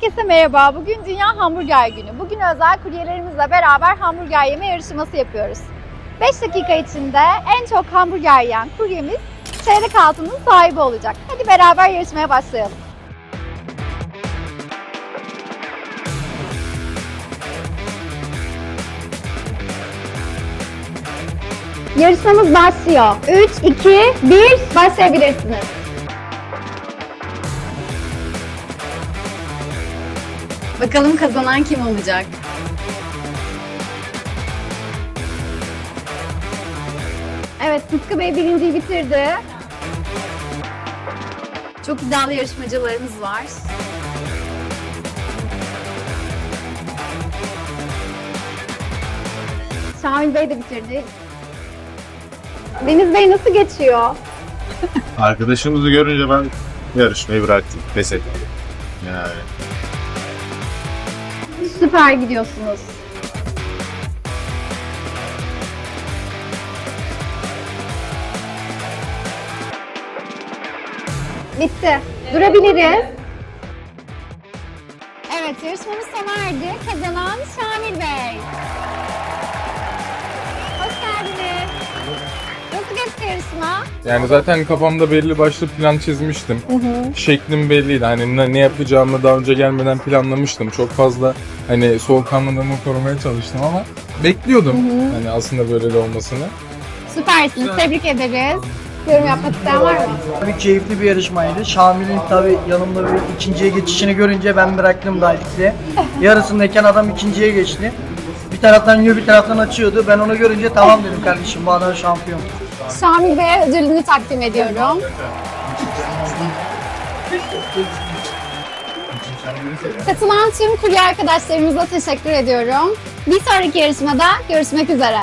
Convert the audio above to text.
Herkese merhaba. Bugün Dünya Hamburger Günü. Bugün özel kuryelerimizle beraber hamburger yeme yarışması yapıyoruz. 5 dakika içinde en çok hamburger yiyen kuryemiz çeyrek altının sahibi olacak. Hadi beraber yarışmaya başlayalım. Yarışmamız başlıyor. 3, 2, 1, başlayabilirsiniz. Bakalım kazanan kim olacak? Evet, Sıtkı Bey birinciyi bitirdi. Çok iddialı yarışmacılarımız var. Şamil Bey de bitirdi. Deniz Bey nasıl geçiyor? Arkadaşımızı görünce ben yarışmayı bıraktım. Pes ettim. Yani Süper gidiyorsunuz. Bitti. Durabiliriz. Evet, yarışmamız sona erdi. Kazanan Şamil Bey. Yarışma? Yani zaten kafamda belli başlı plan çizmiştim. Şeklim belliydi. Hani ne, ne yapacağımı daha önce gelmeden planlamıştım. Çok fazla hani soğukkanlılığımı korumaya çalıştım ama bekliyordum hani aslında böyle de olmasını. Süpersiniz. Tebrik ederiz. Yorum yapmak isteyen var mı? Tabii keyifli bir yarışmaydı. Şamil'in tabii yanımda bir ikinciye geçişini görünce ben bıraktım Dalik'le. Yarısındayken adam ikinciye geçti. Bir taraftan yiyor bir taraftan açıyordu. Ben onu görünce tamam dedim kardeşim bu adam şampiyon. Şamil Bey'e ödülünü takdim ediyorum. Katılan tüm kurye arkadaşlarımıza teşekkür ediyorum. Bir sonraki yarışmada görüşmek üzere.